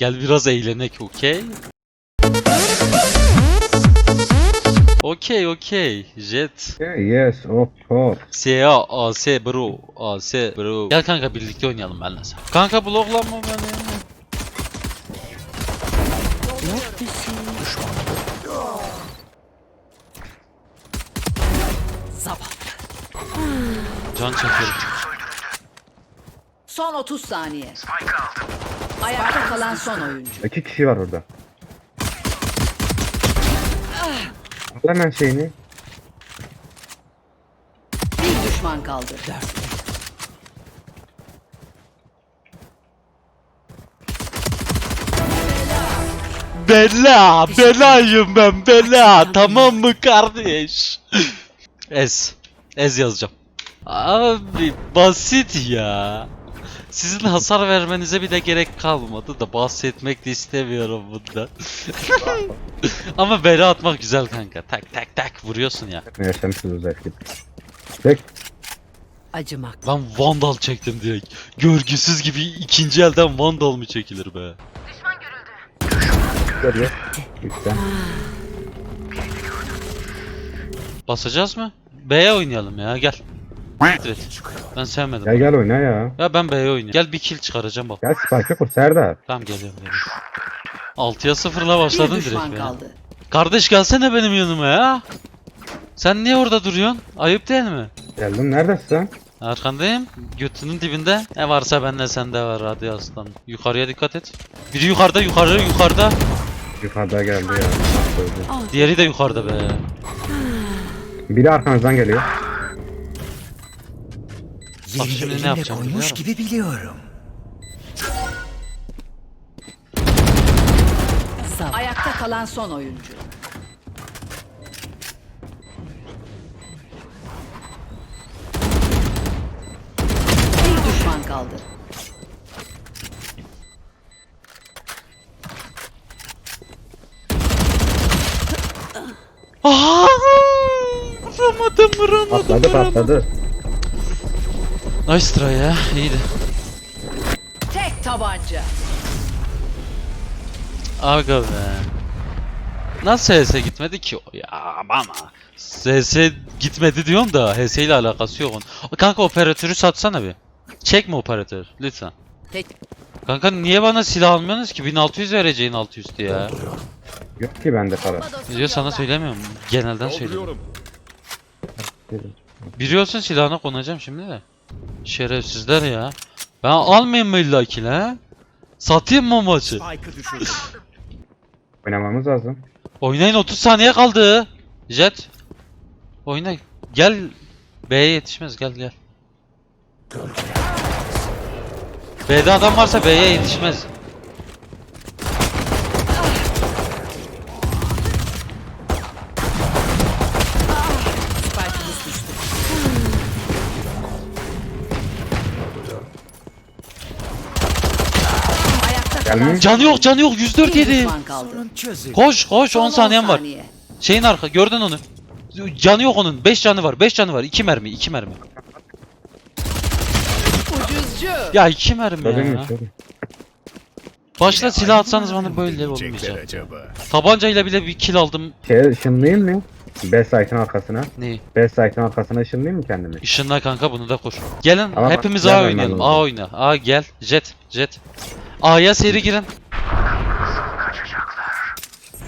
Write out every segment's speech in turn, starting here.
Gel biraz eğlenek okey? Okey okey. Jet. Yeah, yes, of course. SA, AS bro. AS bro. Gel kanka birlikte oynayalım benle sen. Kanka bloklanma beni. Can çekerim. Son 30 saniye. Ayakta kalan son oyuncu. İki kişi var orada. Al hemen şeyini. Bir düşman kaldı. Bela, belayım ben bela. Tamam mı kardeş? Ez. Ez yazacağım. Abi basit ya. Sizin hasar vermenize bile gerek kalmadı da bahsetmek de istemiyorum bundan. Ama bela atmak güzel kanka. Tak tak tak vuruyorsun ya. Yaşamışız özellikle. Çek. Acımak. Ben Vandal çektim direkt. Görgüsüz gibi ikinci elden Vandal mı çekilir be? Görüyor. Üstten. Basacağız mı? B'ye oynayalım ya gel. Evet. Ben sevmedim. Gel gel oyna ya. Ya ben B'ye oynayayım. Gel bir kill çıkaracağım bak. Gel spike'ı kur Serdar. Tamam geliyorum geliyorum. 6'ya 0'la Bir başladın düşman direkt be. kaldı. Kardeş gelsene benim yanıma ya. Sen niye orada duruyorsun? Ayıp değil mi? Geldim neredesin sen? Arkandayım. Götünün dibinde. Ne varsa bende sende var hadi aslan. Yukarıya dikkat et. Biri yukarıda yukarı yukarıda. Yukarıda geldi ya. Diğeri de yukarıda be. Biri arkanızdan geliyor. Bak şimdi ne elimle yapacağım biliyor koymuş musun? gibi biliyorum. Ayakta kalan son oyuncu. Bir düşman kaldı. Aa! Vuramadım vuramadım. Patladı vuramadım. patladı. Nice try ya iyiydi. Tek tabanca. Aga be. Nasıl HS gitmedi ki o ya bana. HS gitmedi diyorum da HS ile alakası yok onun. Kanka operatörü satsana bir. Çekme operatör lütfen. Tek Kanka niye bana silah almıyorsunuz ki? 1600 vereceğin altı üstü ya. Yok ki bende para. Diyor sana söylemiyorum. Genelden söylüyorum. Biri olsun silahına konacağım şimdi de. Şerefsizler ya. Ben almayayım mı illa ki la? Satayım mı maçı? Oynamamız lazım. Oynayın 30 saniye kaldı. Jet. Oyna. Gel. B'ye yetişmez gel gel. B'de adam varsa B'ye yetişmez. Gelmiş. Canı yok canı yok 104 bir yedi. Koş koş 10 Son saniyen var. Şeyin arka gördün onu. Canı yok onun. 5 canı var. 5 canı var. 2 mermi. 2 mermi. Ucuzcu. Ya 2 mermi Gördün mü? ya. Başta silah atsanız bana böyle olmayacak. acaba? Tabancayla bile bir kill aldım. Şey ışınlayayım mı? B site'ın arkasına. Neyi? B site'ın arkasına ışınlayayım mı kendimi? Işınla kanka bunu da kur. Gelin Ama hepimiz A ben oynayalım. ben A oyna. A gel. Jet. Jet. A'ya seri girin.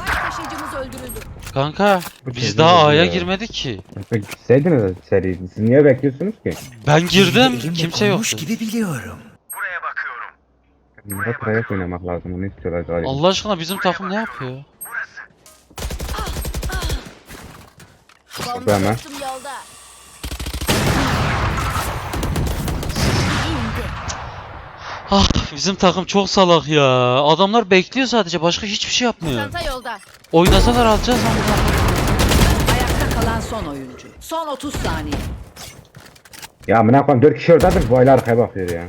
Taşıyıcımız öldürüldü. Kanka Bu biz daha da A'ya ya. girmedik ki. Gitseydiniz seri. Siz niye bekliyorsunuz ki? Ben girdim. Kimse yoktu. gibi biliyorum. Bunlara trayak oynamak lazım. Onu istiyorlar galiba. Allah aşkına bizim takım ne yapıyor? Kapı hemen. Ah bizim takım çok salak ya. Adamlar bekliyor sadece. Başka hiçbir şey yapmıyor. Çanta yolda. Oynasalar alacağız ama. Ayakta kalan son oyuncu. Son 30 saniye. Ya amına koyayım 4 kişi oradadır. Bu aile arkaya bakıyor ya.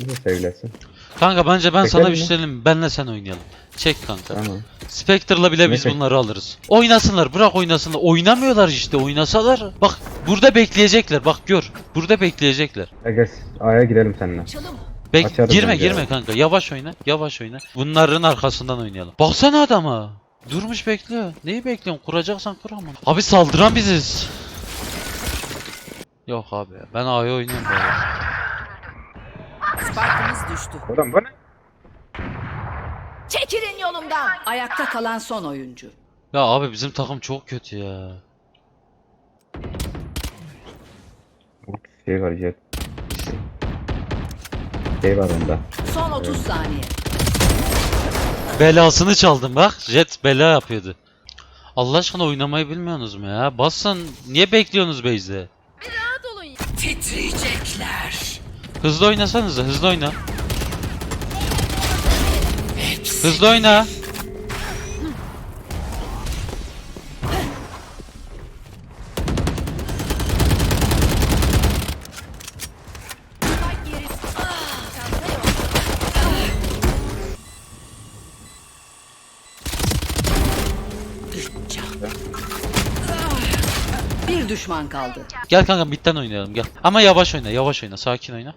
De sevgilesin. Kanka bence ben sana Çekelim bir şey söyleyeyim? Benle sen oynayalım. Çek kanka. Tamam. Spectre'la bile biz bunları alırız. Oynasınlar bırak oynasınlar. Oynamıyorlar işte oynasalar. Bak burada bekleyecekler bak gör. Burada bekleyecekler. Gel A'ya girelim seninle. Çalım. Bek Açarız girme bence girme ya. kanka. Yavaş oyna. Yavaş oyna. Bunların arkasından oynayalım. Baksana adama. Durmuş bekliyor. Neyi bekliyorsun? Kuracaksan kur ama. Abi saldıran biziz. Yok abi. ya. Ben A'ya oynuyorum. Spike'ımız düştü. Oğlum bu ne? Çekilin yolumdan. Ayakta kalan son oyuncu. Ya abi bizim takım çok kötü ya. Şey var jet. Şey var onda. Son 30 saniye. Belasını çaldım bak. Jet bela yapıyordu. Allah aşkına oynamayı bilmiyorsunuz mu ya? Basın. Niye bekliyorsunuz base'de? Titriyecekler. Hızlı oynasanıza. Hızlı oyna. Hızlı oyna. Bir düşman kaldı. Gel kanka midden oynayalım gel. Ama yavaş oyna, yavaş oyna, sakin oyna.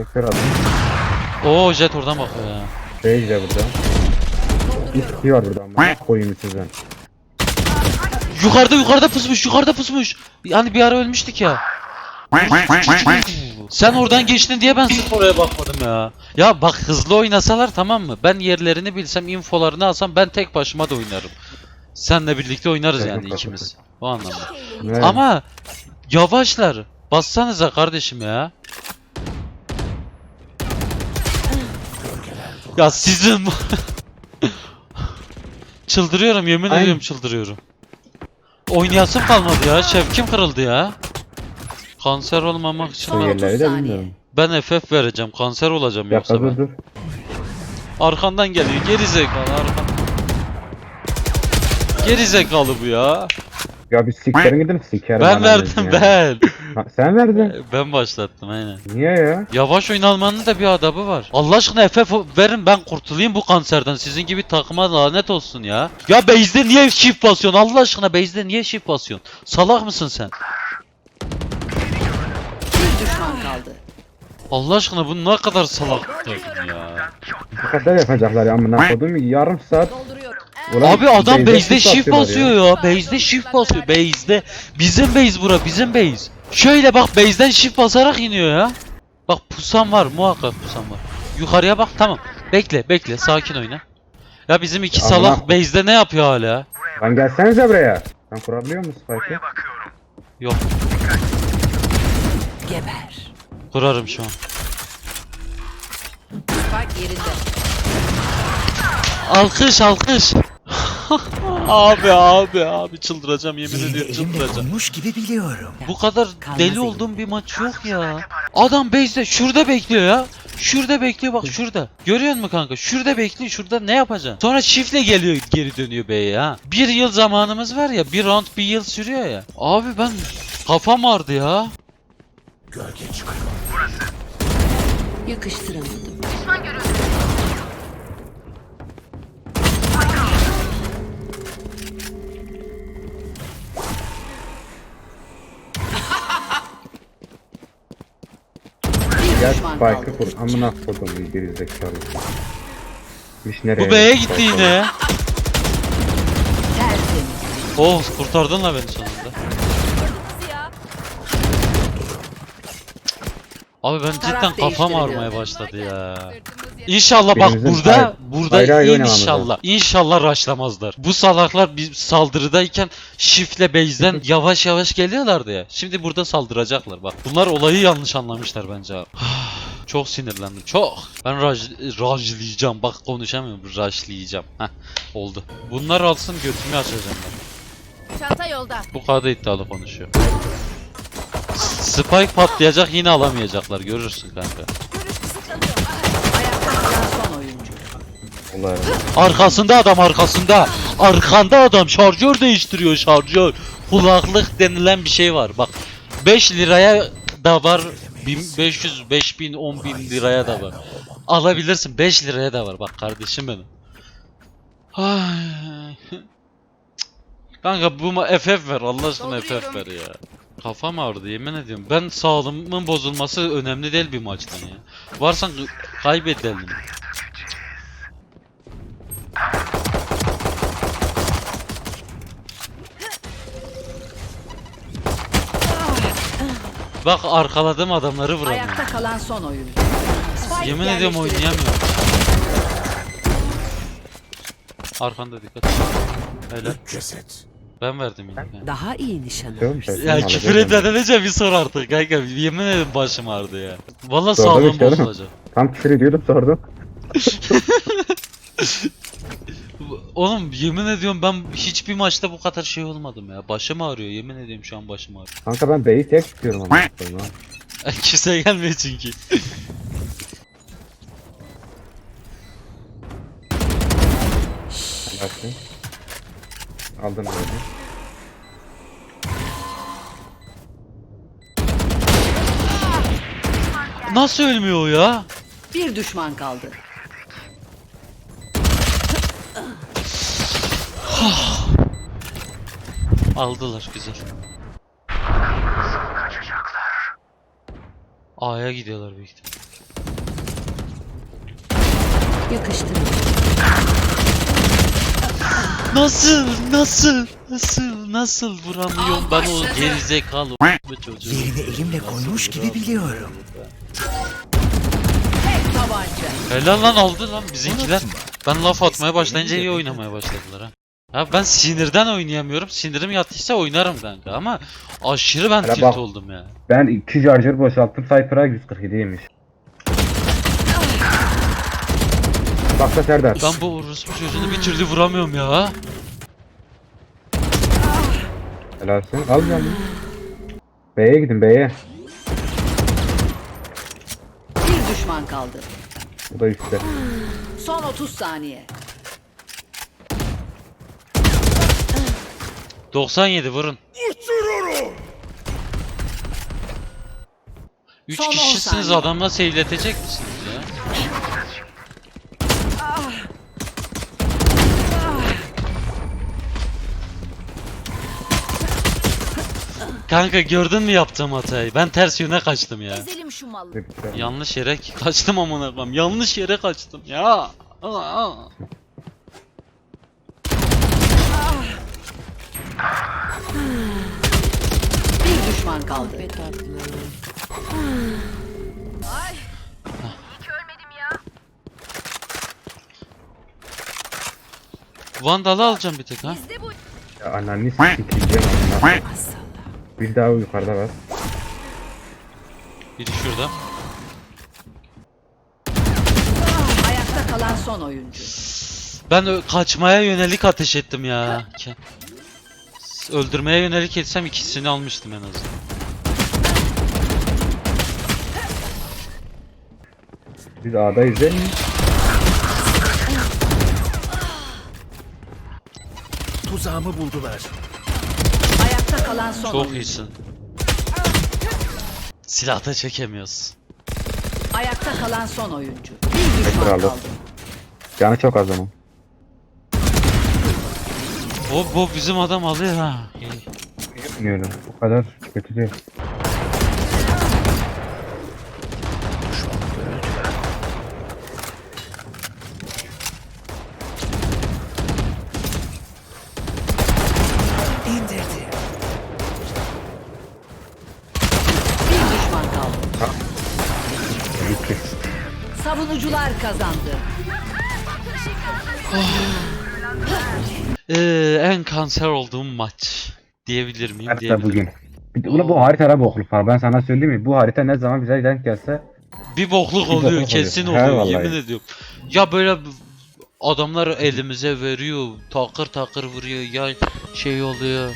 Tekrar aldım. Oo Jet oradan bakıyor ya. Şey de burada. İski var burada ama. Koyayım sizden. Yukarıda yukarıda pusmuş, yukarıda pusmuş. Yani bir ara ölmüştük ya. Sen oradan geçtin diye ben sırf oraya bakmadım ya. Ya bak hızlı oynasalar tamam mı? Ben yerlerini bilsem, infolarını alsam ben tek başıma da oynarım. Senle birlikte oynarız yani ikimiz. O anlamda. Ama yavaşlar. Bassanıza kardeşim ya. Ya sizin Çıldırıyorum yemin Ay. ediyorum çıldırıyorum. Oynayasım kalmadı ya. Şevkim kırıldı ya. Kanser olmamak için ben, yerleri de saniye. bilmiyorum. ben FF vereceğim. Kanser olacağım yoksa ben. dur. Arkandan geliyor. Geri zekalı arkan. Geri zekalı bu ya. Ya bir sikerin gidin sikerim. Ben ananı verdim ya. ben. Ha, sen verdin. Ben başlattım aynen. Niye ya? Yavaş oynalmanın da bir adabı var. Allah aşkına FF verin ben kurtulayım bu kanserden. Sizin gibi takıma lanet olsun ya. Ya base'de niye shift basıyorsun? Allah aşkına base'de niye shift basıyorsun? Salak mısın sen? Bir düşman kaldı. Allah aşkına bu ne kadar salak takım ya. Bu kadar yapacaklar ya amına kodum yarım saat. Ulan Abi adam base'de shift basıyor ya. Base'de shift basıyor. Base'de. Bizim base bura bizim base. Şöyle bak base'den shift basarak iniyor ya. Bak pusam var muhakkak pusam var. Yukarıya bak tamam. Bekle bekle sakin oyna. Ya bizim iki Amına salak base'de ne yapıyor hala? Lan gelsenize buraya. Sen kurabiliyor musun Spike'ı? Yok Geber. kurarım şu an. Spike yerinde. Alkış alkış. Abi abi abi çıldıracağım yemin ediyorum çıldıracağım. Olmuş gibi biliyorum. Bu kadar deli olduğum bir maç yok ya. Adam base'de şurada bekliyor ya. Şurada bekliyor bak şurada. Görüyor musun kanka? Şurada bekliyor. Şurada ne yapacaksın? Sonra shiftle geliyor geri dönüyor B'ye ha. Bir yıl zamanımız var ya. Bir round bir yıl sürüyor ya. Abi ben kafam ağrıdı ya. Yakıştıramadım. Bir Gel düşman kaldı. Spike'ı kur. Amına kodum gerizekalı. İş nereye? Bu B'ye gitti yine ya. Tertemiz. Oh kurtardın la beni sonunda. Abi ben cidden Taraf kafam değiştiriliyor. ağrımaya başladı ya. İnşallah bak Birimizin burada hayır- burada oynamamız inşallah inşallah raşlamazlar. Bu salaklar bir saldırıdayken shiftle base'den yavaş yavaş geliyorlardı ya. Şimdi burada saldıracaklar bak. Bunlar olayı yanlış anlamışlar bence abi. çok sinirlendim çok. Ben raj, rajlayacağım bak konuşamıyorum rajlayacağım. Heh oldu. Bunlar alsın götümü açacağım ben. Çanta yolda. Bu kadar iddialı konuşuyor. Spike patlayacak yine alamayacaklar görürsün kanka. Görüş kısıtlanıyor. Ayakta kalan son oyuncu. Arkasında adam arkasında. Arkanda adam şarjör değiştiriyor şarjör. Kulaklık denilen bir şey var. Bak 5 liraya da var. 1500, 5000, 10000 liraya da var. Alabilirsin 5 liraya da var bak kardeşim benim. Kanka bu FF ver Allah aşkına FF ver ya. Kafam ağrıdı yemin ediyorum. Ben sağlığımın bozulması önemli değil bir maçtan ya. Varsan kaybedelim. Bak arkaladım adamları vuramıyorum. Ayakta kalan son oyuncu. Spike Yemin ediyorum yerleştirildi. oynayamıyorum. Arkanda dikkat. Helal. Ben verdim yine. Daha iyi nişan Diyorum şey, Ya küfür etmeden önce bir sor artık kanka. Yemin ederim başım ağrıdı ya. Valla Sordum sağlığım oğlum. bozulacak. Tam küfür ediyordum sordum. Oğlum yemin ediyorum ben hiçbir maçta bu kadar şey olmadım ya. Başım ağrıyor yemin ediyorum şu an başım ağrıyor. Kanka ben B'yi tek tutuyorum ama. Kimse gelmiyor çünkü. Baktım. Aldım böyle. Nasıl ölmüyor o ya? Bir düşman kaldı. Aldılar güzel. A'ya gidiyorlar büyük ihtimal. Yakıştırın. Nasıl? Nasıl? Nasıl? Nasıl vuramıyorum ben o gerizekalı bu çocuğu. Yerini elimle koymuş gibi biliyorum. Helal lan aldı lan bizimkiler. Ben laf atmaya başlayınca iyi oynamaya başladılar ha. Ya ben sinirden oynayamıyorum. Sinirim yattıysa oynarım kanka ama aşırı ben Hele tilt bak. oldum ya. Ben 2 charger boşalttım. Cypher'a 147'ymiş. Bak da Serdar. Ben bu orospu çocuğunu bir türlü vuramıyorum ya. Helalsin. Al canım. B'ye gidin B'ye. Bir düşman kaldı. Bu da üstte. Son 30 saniye. 97 vurun. Üç Son on kişisiniz saniye. adamla seyletecek misiniz ya? Kanka gördün mü yaptığım hatayı? Ben ters yöne kaçtım ya. Ezelim şu malı. Yanlış yere kaçtım amına koyayım. Yanlış yere kaçtım ya. Aa. Bir düşman kaldı. Vandal'ı alacağım bir tek ha. Ya ananı sikeceğim amına. Bir daha yukarıda var. Biri şurada. Ayakta kalan son oyuncu. Ben ö- kaçmaya yönelik ateş ettim ya. Ke- Öldürmeye yönelik etsem ikisini almıştım en azından. Biz A'dayız değil mi? Tuzağımı buldular. Ayakta kalan son Çok iyisin. Silahta çekemiyoruz. Ayakta kalan son oyuncu. Bir düşman Tekrar aldı. kaldı. Canı çok az ama. O bu bizim adam alıyor ha. Bilmiyorum. O kadar kötü değil. İndirdi. Bir düşman kaldı. Savunucular kazandı. Ee, en kanser olduğum maç diyebilir miyim? Harita Diyebilirim. bugün. Bir de, ulan bu haritada bokluk var. Ben sana söyleyeyim mi? Bu harita ne zaman bize denk gelse Bir bokluk Bir oluyor bokluk kesin oluyor. He oluyor vallahi. yemin ediyorum. Ya böyle b- adamlar elimize veriyor takır takır vuruyor ya şey oluyor